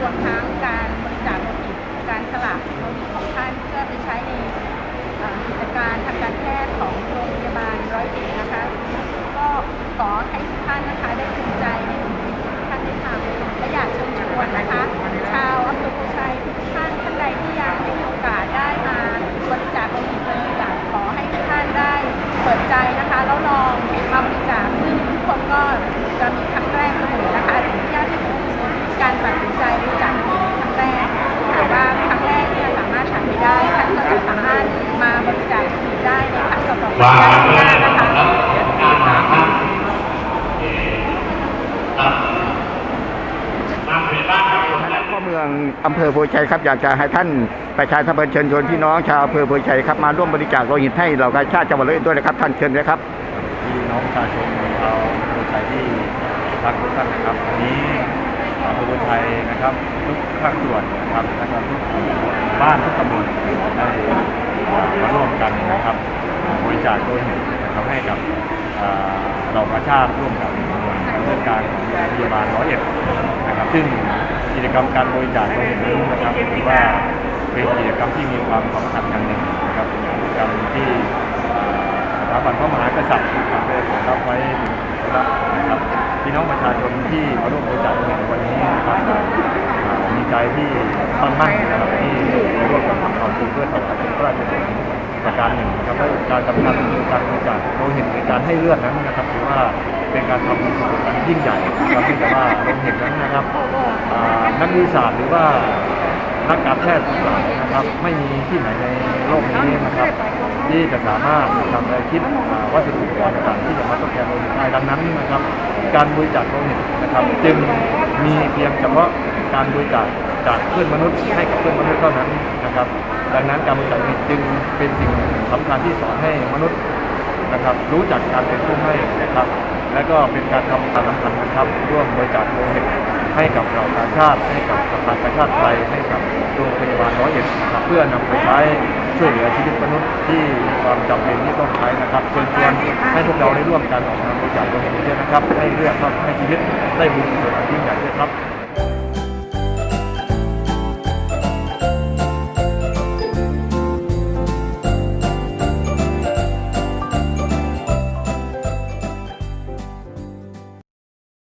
รวมทั้งการบริจาคโลหิตการสลักโลหิตของท่านเพื่อไปใช้ในกิจการทางการแพทย์ของโรงพยาบาลร้อยเอ็ดนะคะ ก็ขอให้ทุกท่านนะคะได้ภูมิใจในสิ่งที่ท่านได้ทำและอยากเชิญชวนนะคะ ชาวอำเภอภูชัยทุกท่านท่านใดที่ยังไม่มีโอกาสได้มาบริจาคโลหิตเลยอยากขอให้ทุกท่านได้เปิดใจนะคะแล้วลองมาบริจาคซึ่งทุกคนก็จะมีครั้งแรกเสมอนะคะ วางได้ไว้นะคะแล้วการหาท่านโอเคครับมาเรียนบ้านครับผมนะพ่อเมืองอำเภอโพชัยครับ อยากจะให้ท่านประชาสัมพันเชิญชวนพี่น้องชาวอำเภอโพชัยครับมาร่วมบริจาคโลหิตให้เหล่ากาชาติจังหวัดเลยด้วยนะครับ ท่านเชิญเลยครับพี่น้องประชาชนชาวอำเภอชัยที่รักทุกท่านนะครับวันนี้อำเภอโพชัยนะครับทุกภาคส่วนนะครับแล้วก็ทุกบ้านทุกตำบลได้ มาร่วมกันนะครับบริจาคโดยเห็นนะครับให้กับเราประชาติร่วมกับเรื่องการของโรงพยาบาลร้อยเอ็ดนะครับ ซึ่งกิจกรรมการบริจาคโดยเห็นนี้นะครับถือว่าเป็นกิจกรรมที่มีความสำคัญอย่างหนึ่งนะครับเป็นกิจกรรมที่สถาบันพระมหากษัตริย์นะครับได้รับไว้ถึงรับนะครับพี่น้องประชาชนที่มาร่วมบริจาคในวันนี้นะครับมีใจที่ตั้งมั่นนะครับที่ ร่วมกันทำความดีเพื่อถวายเป็นพระราชกุศลประการหนึ่งนะครับและการสำคัญคือการบริจาคโลหิตในการให้เลือดนั้นนะครับถือว่าเป็นการทำบุญกุศลอันยิ่งใหญ่นะครับเนื่องจาว่าโลหิตนั้นนะครับนักวิทยาศารหรือว่านักการแพทย์ต่างๆนะครับ ไม่มีที่ไหนในโลกนี้นะครับ ที่จะสามารถทำอะไรคิดวัสดุอุปกรณ์ต่างๆที่จะมาทดแทนโลหิตได้ดังนั้นนะครับ การบริจาคโลหิตนะครับจึงมีเพียงเฉพาะการบริจาคจากเพื่อนมนุษย์ให้กับเพื่อนมนุษย์เท่านั้นนะครับ ดังนั้นการบริจาคโลหิตจึงเป็นสิ่งสำคัญที่สอนให้มนุษย์นะครับ รู้จักการเป็นผู้ให้นะครับ และก็เป็นการทำการสำคัญนะครับร่วมบริจาคโลหิตให้กับเราประชาติ ให้กับสภากาชาติไทยให้กับโรงพยาบาลร้อยเอ็ดนะครับเพื่อนำไปใช้ช่วยเหลือชีวิตมนุษย์ที่มีความจำเป็นที่ต้องใช้นะครับเชิญชวนให้พวกเราได้ร่วมกันออกมาบริจาคโลหิตเยอะนะครับ ให้เลือดครับให้ชีวิตได้บุญกุศลอันยิ่งใหญ่ด้วยครับ